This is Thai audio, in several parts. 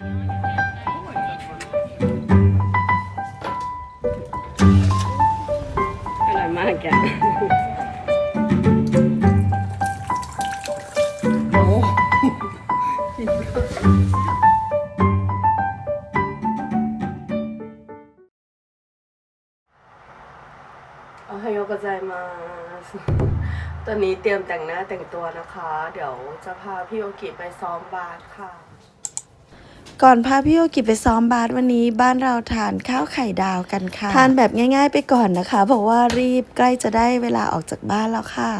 อร่อยมากแกโอ้โอฮายโอกไซมาสตอนนี้เตรียมแต่งหน้าแต่งตัวนะคะ เดี๋ยวจะพาพี่โอกิไปซ้อมบาสค่ะ ก่อนพาพี่โอกิไปซ้อมบาสวันนี้บ้านเราทานข้าวไข่ดาวกันค่ะ ทานแบบง่ายๆไปก่อนนะคะ เพราะว่ารีบใกล้จะได้เวลาออกจากบ้านแล้วค่ะ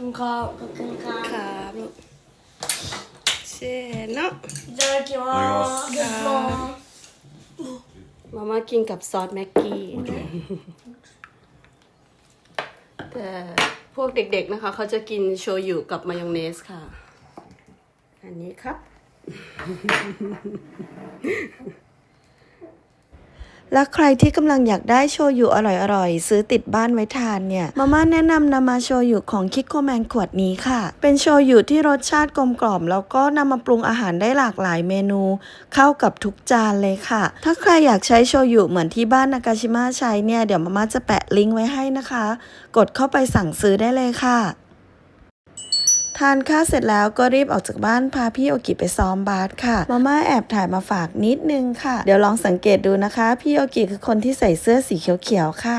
คุณครับขอบคุณครับครับลูกせーのいただきますいただきますมาม่ากินกับซอสแม็กกี้แต่พวกเด็กๆนะคะ เขาจะกินโชยุกับมายองเนสค่ะ อันนี้ครับ และใครที่กำลังอยากได้โชยุอร่อยๆ ซื้อติดบ้านไว้ทานเนี่ย มาม่าแนะนำนามาโชยุของคิโคแมนขวดนี้ค่ะ เป็นโชยุที่รสชาติกลมกล่อม แล้วก็นำมาปรุงอาหารได้หลากหลายเมนู เข้ากับทุกจานเลยค่ะ ถ้าใครอยากใช้โชยุเหมือนที่บ้านนากาชิมะใช้เนี่ย เดี๋ยวมาม่าจะแปะลิงก์ไว้ให้นะคะ กดเข้าไปสั่งซื้อได้เลยค่ะ ทานข้าวเสร็จแล้วก็รีบออกจากบ้านพาพี่โอกิไปซ้อมบาสค่ะ มาม่าแอบถ่ายมาฝากนิดนึงค่ะ เดี๋ยวลองสังเกตดูนะคะ พี่โอกิคือคนที่ใส่เสื้อสีเขียวๆค่ะ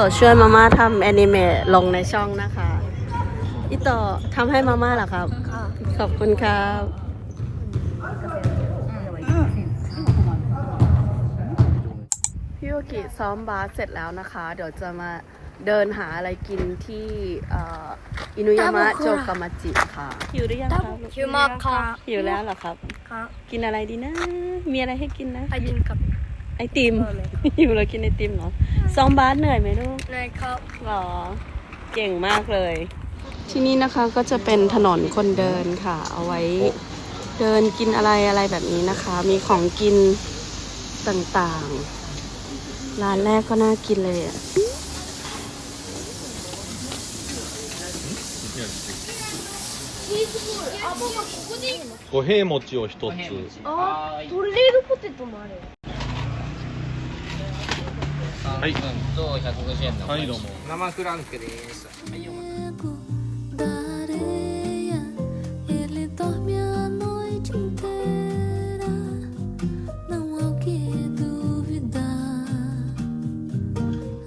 ตะช่วยมาม่าทำแอนิเมะลงในช่องนะคะอิโตะทำให้มาม่าเหรอครับ ขอบคุณครับพี่โอกิซ้อมบาสเสร็จแล้วนะคะ เดี๋ยวจะมาเดินหาอะไรกินที่เอ่ออินุยามะโจกามาจิค่ะหิวหรือยังครับลูกหิวมากครับหิวแล้วเหรอครับครับ กินอะไรดีนะ มีอะไรให้กินนะไอดินกับไอติมหิวแล้วกินไอติมเหรอ ซ้อมบาสเหนื่อยไหมลูก นายครับ หรอ เก่งมากเลย ที่นี่นะคะก็จะเป็นถนนคนเดินค่ะ เอาไว้เดินกินอะไรอะไรแบบนี้นะคะ มีของกินต่างๆ ร้านแรกก็น่ากินเลยอ่ะ 五平餅を一つあトレードポテトもある はいと150円のはいどうも生フランクです。はい、お待たせ da areia, ele dorme a noite inteira. Não há o que duvidar.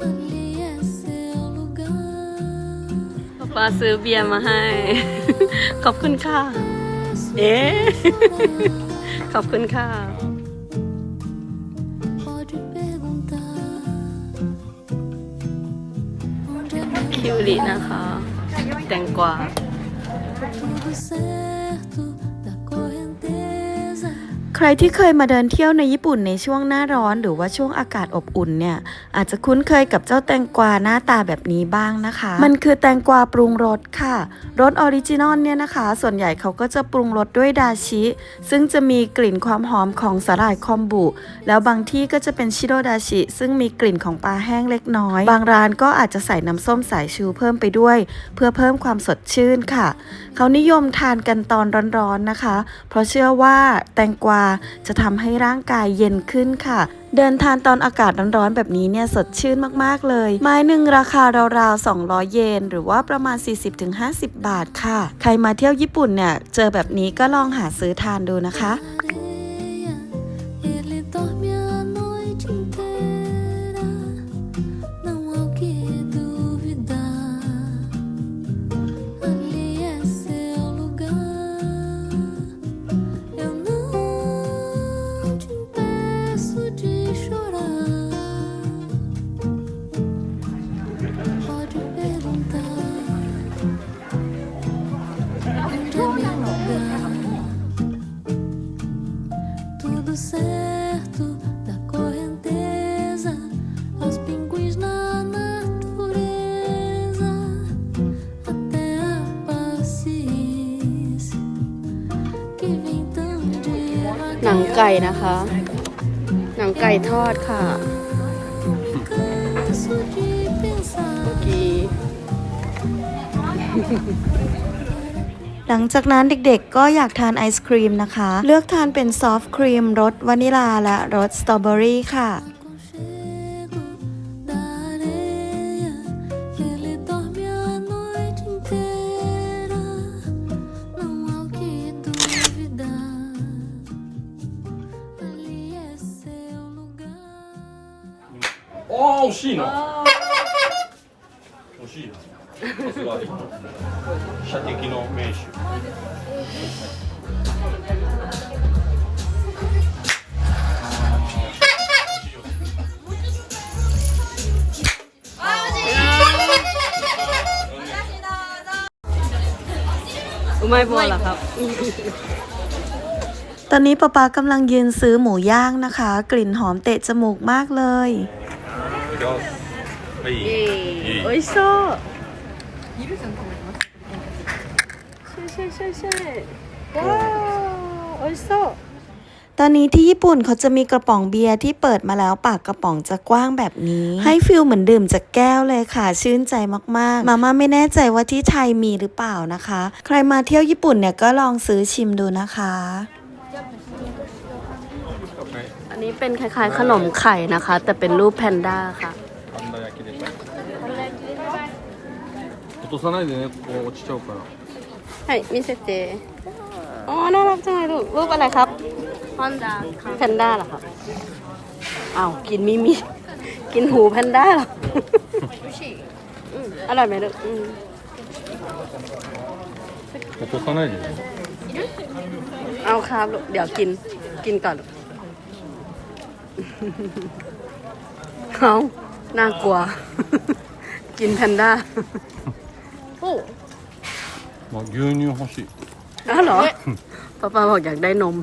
Ali é seu lugar. ป้าซื้อเบียร์มาให้ ขอบคุณค่ะ เอ๊ะ ขอบคุณค่ะ คิวรินะคะ แตงกวา รที่เคยมาเดินเที่ยวในญี่ปุ่นในช่วงหน้าร้อนหรือว่าช่วงอากาศอบอุ่นเนี่ยอาจจะคุ้นเคยกับเจ้าแตงกวาหน้าตาแบบนี้บ้างนะคะ มันคือแตงกวาปรุงรสค่ะรสออริจินอลเนี่ยนะคะ ส่วนใหญ่เขาก็จะปรุงรสด้วยดาชิ ซึ่งจะมีกลิ่นความหอมของสาหร่ายคอมบุแล้วบางที่ก็จะเป็นชิโรดาชิ ซึ่งมีกลิ่นของปลาแห้งเล็กน้อย บางร้านก็อาจจะใส่น้ำส้มสายชูเพิ่มไปด้วย เพื่อเพิ่มความสดชื่นค่ะ เขานิยมทานกันตอนร้อนๆนะคะ เพราะเชื่อว่าแตงกวาจะทำให้ร่างกายเย็นขึ้นค่ะ เดินทานตอนอากาศร้อนๆแบบนี้เนี่ยสดชื่นมากๆเลย ไม้หนึ่งราคาราวๆ 200 เยน หรือว่าประมาณ 40-50 บาทค่ะ ใครมาเที่ยวญี่ปุ่นเนี่ยเจอแบบนี้ก็ลองหาซื้อทานดูนะคะ ก่นะคะ หนังไก่ทอดค่ะกีหลังจากนั้นเด็กๆ ก็อยากทานไอศครีมนะคะ เลือกทานเป็นซอฟต์ครีมรสวานิลาและรสสตรอเบอรี่ค่ะ ไม่พอหรครับ ตอนนี้ป๊าป๊ากำลังยืนซื้อหมูย่างนะคะ กลิ่นหอมเตะจมูกมากเลย โอ้ยโซ่ใช่ใช่ใช่ใช่ว้าวโอ้ยโซ่ ตอนนี้ที่ญี่ปุ่นเขาจะมีกระป๋องเบียร์ที่เปิดมาแล้วปากกระป๋องจะกว้างแบบนี้ ให้ฟิลเหมือนดื่มจากแก้วเลยค่ะ ชื่นใจมากๆ มาม่าไม่แน่ใจว่าที่ไทยมีหรือเปล่านะคะ ใครมาเที่ยวญี่ปุ่นเนี่ยก็ลองซื้อชิมดูนะคะ อันนี้เป็นคล้ายๆ ขนมไข่นะคะ แต่เป็นรูปแพนด้าค่ะ パンダ焼きでした落とさないでねここ落ちちゃうから ให้มิเซเจอ๋อ น่ารักจังเลยลู ก รูปอะไรครับแพนด้าแพนด้าเหรอครับ อ้าว กินมิมิ กินหูแพนด้าเหรออืมอร่อยไหมลูกอืม 落とさないでね เอาครับลูก เดี๋ยวกิน กินก่อนลูก เอาน่ากลัว กินแพนด้า โอ้ まあ牛乳欲しい อ้าวเหรอป้าป้าบอกอยากได้นม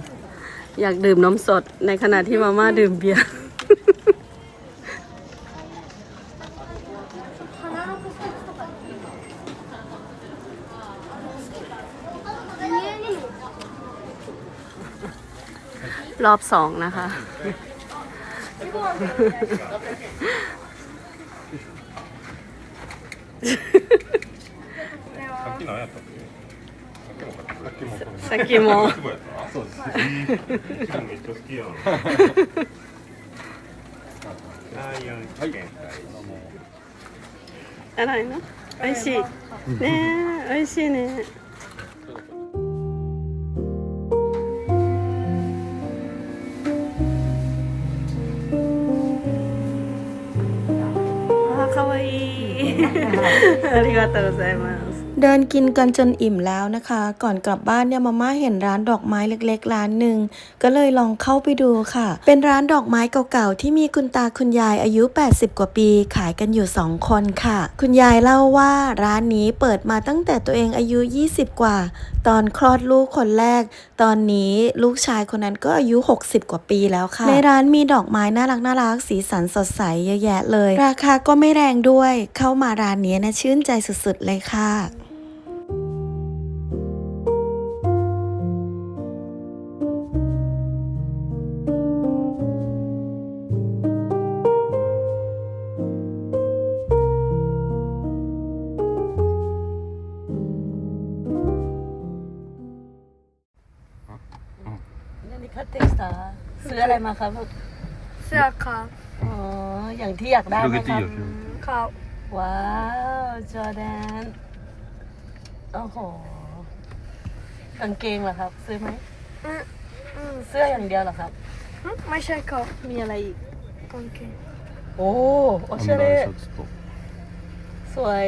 อยากดื่มนมสด ในขณะที่มาม่าดื่มเบียร์ รอบสองนะคะ さっきのやったっけさっきもさっきもさっきもあ そうです。えー、めっちゃ好きやん。はい、辛いの？美味しい。ね美味しいね。あ、可愛い。ありがとうございます。 เดินกินกันจนอิ่มแล้วนะคะ ก่อนกลับบ้านเนี่ยมาม่าเห็นร้านดอกไม้เล็ก ๆ ร้านหนึ่งก็เลยลองเข้าไปดูค่ะ เป็นร้านดอกไม้เก่าๆที่มีคุณตาคุณยายอายุ 80 กว่าปี ขายกันอยู่ 2 คนค่ะ คุณยายเล่าว่าร้านนี้เปิดมาตั้งแต่ตัวเองอายุ 20 กว่า ตอนคลอดลูกคนแรก ตอนนี้ลูกชายคนนั้นก็อายุ 60 กว่าปีแล้วค่ะ ในร้านมีดอกไม้น่ารักน่ารักสีสันสดใสเยอะแยะเลย ราคาก็ไม่แรงด้วย เข้ามาร้านนี้นะชื่นใจสุดๆเลยค่ะ อะไรมาครับเสื้อขาวอ๋ออย่างที่อยากได้ไหมครับขาวว้าวจอแดนโอ้โหกางเกงเหรอครับ ซื้อไหมอืมอืมเสื้ออย่างเดียวเหรอครับหึไม่ใช่ขาวมีอะไรอีกกางเกงโอ้โอเชเรสวย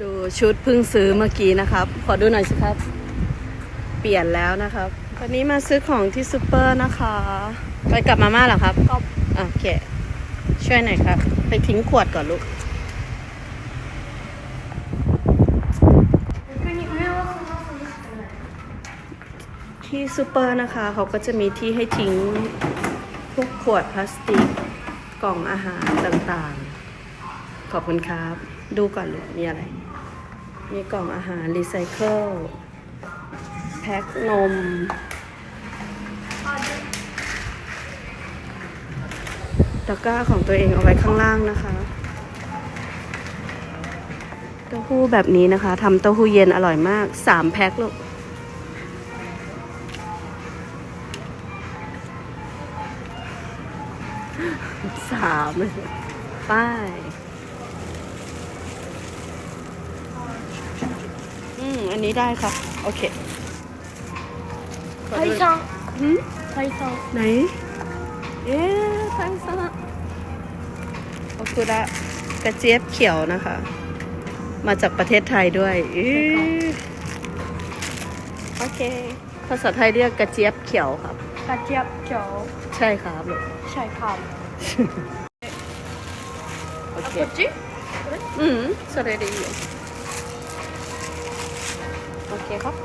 ดูชุดเพิ่งซื้อเมื่อกี้นะครับ ขอดูหน่อยสิครับ เปลี่ยนแล้วนะครับ วันนี้มาซื้อของที่ซูเปอร์นะคะไปกลับมาม่าเหรอครับก็โอเคช่วยหน่อยครับ ไปทิ้งขวดก่อนลูกที่ซูเปอร์นะคะ เขาก็จะมีที่ให้ทิ้งพวกขวดพลาสติกกล่องอาหารต่างๆ ขอบคุณครับ ดูก่อนลูกมีอะไร มีกล่องอาหารรีไซเคิล แพ็คนม ตะกร้าของตัวเองเอาไว้ข้างล่างนะคะ เต้าหู้แบบนี้นะคะทำเต้าหู้เย็นอร่อยมากสามแพ็คลูกสามป้ายอืม อันนี้ได้ครับโอเค ไท ดู ยซัง หืม ไทยซัง ไหน เอ๊ะไทยซะโอคุระกระเจี๊ยบเขียวนะคะ มาจากประเทศไทยด้วยอื้อโอเค ภาษาไทยเรียกกระเจี๊ยบเขียวครับ กระเจี๊ยบเขียว ใช่ครับลูก ใช่ครับ โอเค こっち อืมそれでいいよโอเคครับ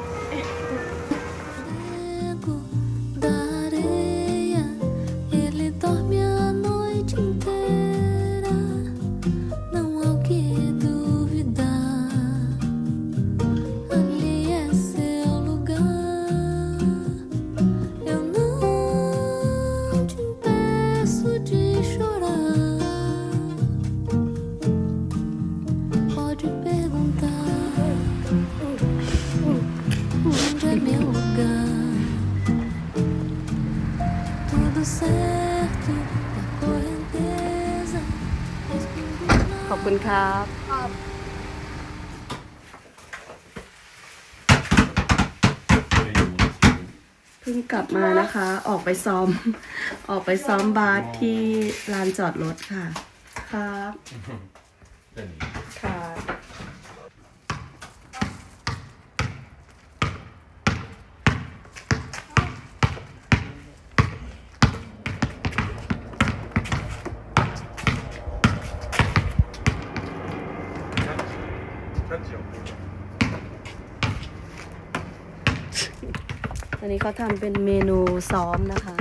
ขอบคุณครับเพิ่งกลับมานะคะ ออกไปซ้อม ออกไปซ้อมบาสที่ลานจอดรถค่ะ ครับค่ะอั นนี้เขาทำเป็นเมนูซ้อมนะคะ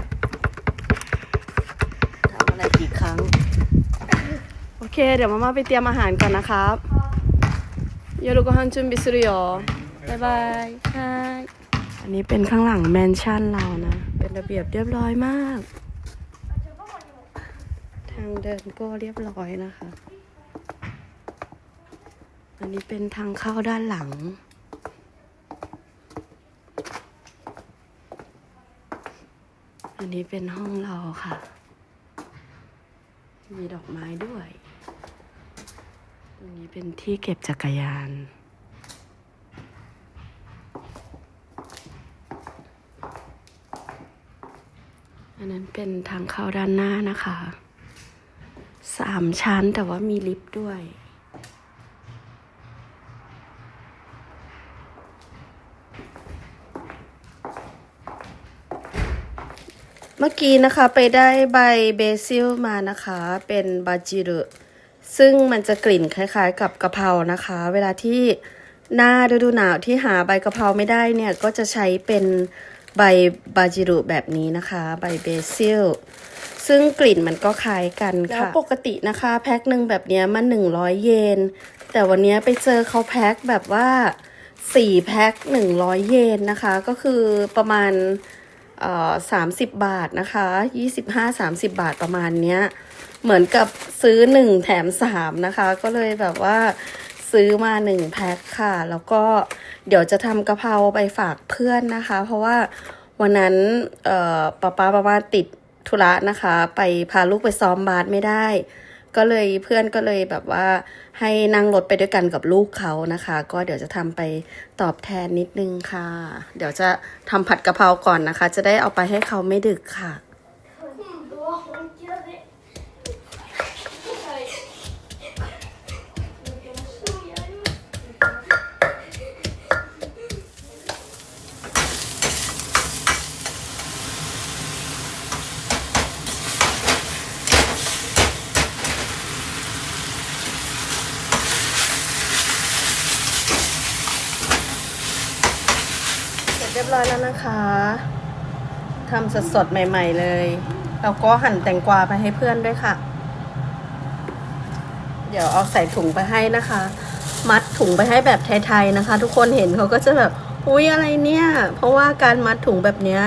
ทำอะไรกี่ครั้ง โอเค เดี๋ยวมาม่าไปเตรียมอาหารก่อนนะครับโยรุกฮันจุนบิสุรุโยบายบายฮายอันนี้เป็นข้างหลังแมนชั่นเรานะ เป็นระเบียบเรียบร้อยมาก ทางเดินก็เรียบร้อยนะคะ อันนี้เป็นทางเข้าด้านหลัง อันนี้เป็นห้องเราค่ะ มีดอกไม้ด้วย ตรงนี้เป็นที่เก็บจักรยานอันนั้นเป็นทางเข้าด้านหน้านะคะ สามชั้นแต่ว่ามีลิฟต์ด้วย เมื่อกี้นะคะไปได้ใบเบซิลมานะคะ เป็นบาจิรุซึ่งมันจะกลิ่นคล้ายๆ กับกะเพรานะคะ เวลาที่หน้าฤดูหนาวที่หาใบกะเพราไม่ได้เนี่ย ก็จะใช้เป็นใบบาจิรุแบบนี้นะคะ ใบเบซิลซึ่งกลิ่นมันก็คล้ายกันค่ะแล้วปกตินะคะ แพ็คหนึ่งแบบนี้มันหนึ่งร้อยเยน แต่วันนี้ไปเจอเขาแพ็คแบบว่าสี่แพ็คหนึ่งร้อยเยนนะคะ ก็คือประมาณ สามสิบบาทนะคะยี่สิบห้าสามสิบบาทประมาณเนี้ย เหมือนกับซื้อหนึ่งแถมสามนะคะ ก็เลยแบบว่าซื้อมาหนึ่งแพ็คค่ะ แล้วก็เดี๋ยวจะทำกะเพราไปฝากเพื่อนนะคะ เพราะว่าวันนั้นป้าป้าป้าป้าติดธุระนะคะ ไปพาลูกไปซ้อมบาสไม่ได้ ก็เลยเพื่อนก็เลยแบบว่าให้นั่งรถไปด้วยกันกับลูกเขานะคะ ก็เดี๋ยวจะทำไปตอบแทนนิดนึงค่ะ เดี๋ยวจะทำผัดกะเพราก่อนนะคะ จะได้เอาไปให้เขาไม่ดึกค่ะ นะคะทำสดๆ ใหม่ ๆ เลย แล้วก็หั่นแตงกวาไปให้เพื่อนด้วยค่ะ เดี๋ยวเอาใส่ถุงไปให้นะคะ มัดถุงไปให้แบบไทยๆนะคะ ทุกคนเห็นเขาก็จะแบบอุ้ยอะไรเนี่ย เพราะว่าการมัดถุงแบบเนี้ย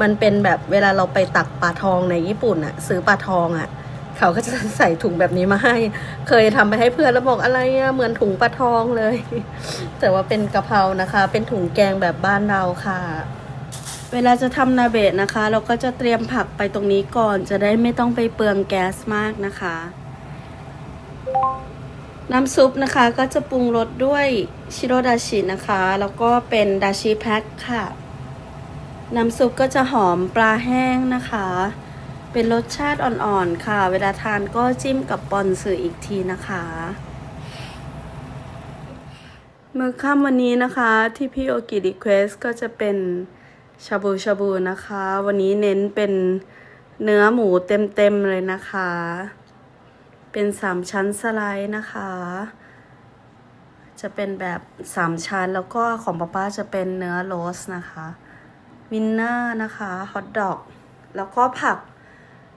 มันเป็นแบบเวลาเราไปตักปลาทองในญี่ปุ่นอะซื้อปลาทองอะเขาก็จะใส่ถุงแบบนี้มาให้ เคยทำไปให้เพื่อนแล้วบอกอะไรอะเหมือนถุงปลาทองเลย แต่ว่าเป็นกะเพรานะคะ เป็นถุงแกงแบบบ้านเราค่ะ เวลาจะทำนาเบะนะคะ เราก็จะเตรียมผักไปตรงนี้ก่อน จะได้ไม่ต้องไปเปลืองแก๊สมากนะคะ น้ำซุปนะคะก็จะปรุงรสด้วยชิโรดาชินะคะ แล้วก็เป็นดาชิแพ็คค่ะ น้ำซุปก็จะหอมปลาแห้งนะคะ เป็นรสชาติอ่อนๆค่ะ เวลาทานก็จิ้มกับปอนสืออีกทีนะคะมื้อค่ำวันนี้นะคะที่พี่โอกิรีเควสก็จะเป็น ชาบูชาบูนะคะ วันนี้เน้นเป็นเนื้อหมูเต็มๆเลยนะคะ เป็นสามชั้นสไลด์นะคะ จะเป็นแบบสามชั้นแล้วก็ของป้าป้าจะเป็นเนื้อโรสนะคะวินเนอร์นะคะฮอทดอกแล้วก็ผัก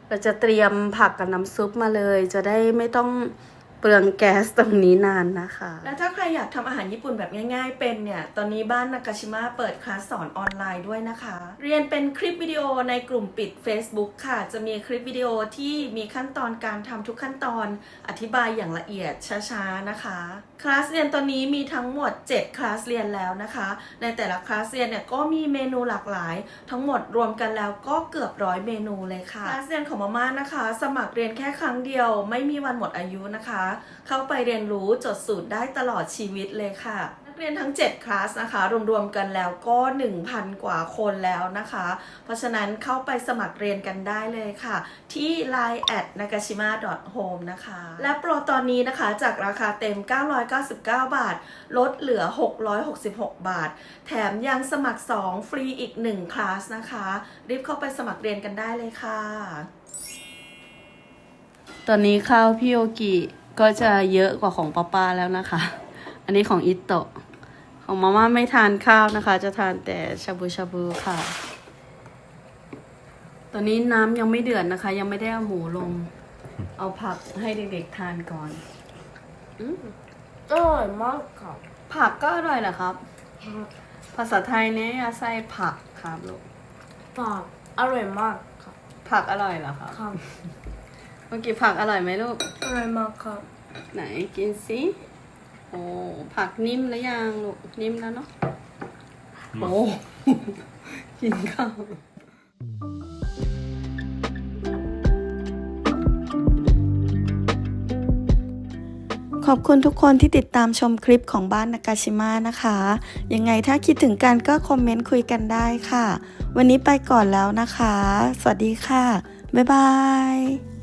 เราจะเตรียมผักกับน้ำซุปมาเลย จะได้ไม่ต้อง ปลืองแก๊สตรงนี้นานนะคะ และถ้าใครอยากทำอาหารญี่ปุ่นแบบง่าย ๆ เป็นเนี่ย ตอนนี้บ้านนากาชิมะเปิดคลาสสอนออนไลน์ด้วยนะคะ เรียนเป็นคลิปวิดีโอในกลุ่มปิด Facebook ค่ะ จะมีคลิปวิดีโอที่มีขั้นตอนการทำทุกขั้นตอนอธิบายอย่างละเอียดช้าๆนะคะคลาสเรียนตอนนี้มีทั้งหมด 7 คลาสเรียนแล้วนะคะ ในแต่ละคลาสเรียนเนี่ยก็มีเมนูหลากหลาย ทั้งหมดรวมกันแล้วก็เกือบร้อยเมนูเลยค่ะ คลาสเรียนของมาม่านะคะ สมัครเรียนแค่ครั้งเดียว ไม่มีวันหมดอายุนะคะ เข้าไปเรียนรู้จดสูตรได้ตลอดชีวิตเลยค่ะ เรียนทั้ง 7 คลาสนะคะ รวมๆกันแล้วก็ 1,000 กว่าคนแล้วนะคะ เพราะฉะนั้นเข้าไปสมัครเรียนกันได้เลยค่ะ ที่ line at nakashima home นะคะ และโปรตอนนี้นะคะจากราคาเต็ม 999 บาท ลดเหลือ 666 บาท แถมยังสมัคร 2 ฟรีอีก 1 คลาสนะคะ รีบเข้าไปสมัครเรียนกันได้เลยค่ะ ตอนนี้ข้าวพี่โอกิก็จะเยอะกว่าของป้าป้าแล้วนะคะ อันนี้ของอิโตะ ของมาม่าไม่ทานข้าวนะคะ จะทานแต่ชาบูชาบูค่ะ ตอนนี้น้ำยังไม่เดือดนะคะ ยังไม่ได้เอาหมูลง เอาผักให้เด็กๆทานก่อนอร่อยมากครับผักก็อร่อยเหรอครับ ภาษาไทยเนี่ยใส่ผักครับลูกปากอร่อยมากครับผักอร่อยเหรอครับครับเมื่อกี้ผักอร่อยไหมลูกอร่อยมากครับไหนกินสิ โอ้ผักนิ่มแล้วยังลูกนิ่มแล้วเนาะโอ้กินข้าวขอบคุณทุกคนที่ติดตามชมคลิปของบ้านนากาชิมะนะคะ ยังไงถ้าคิดถึงกันก็คอมเมนต์คุยกันได้ค่ะ วันนี้ไปก่อนแล้วนะคะ สวัสดีค่ะ บ๊ายบาย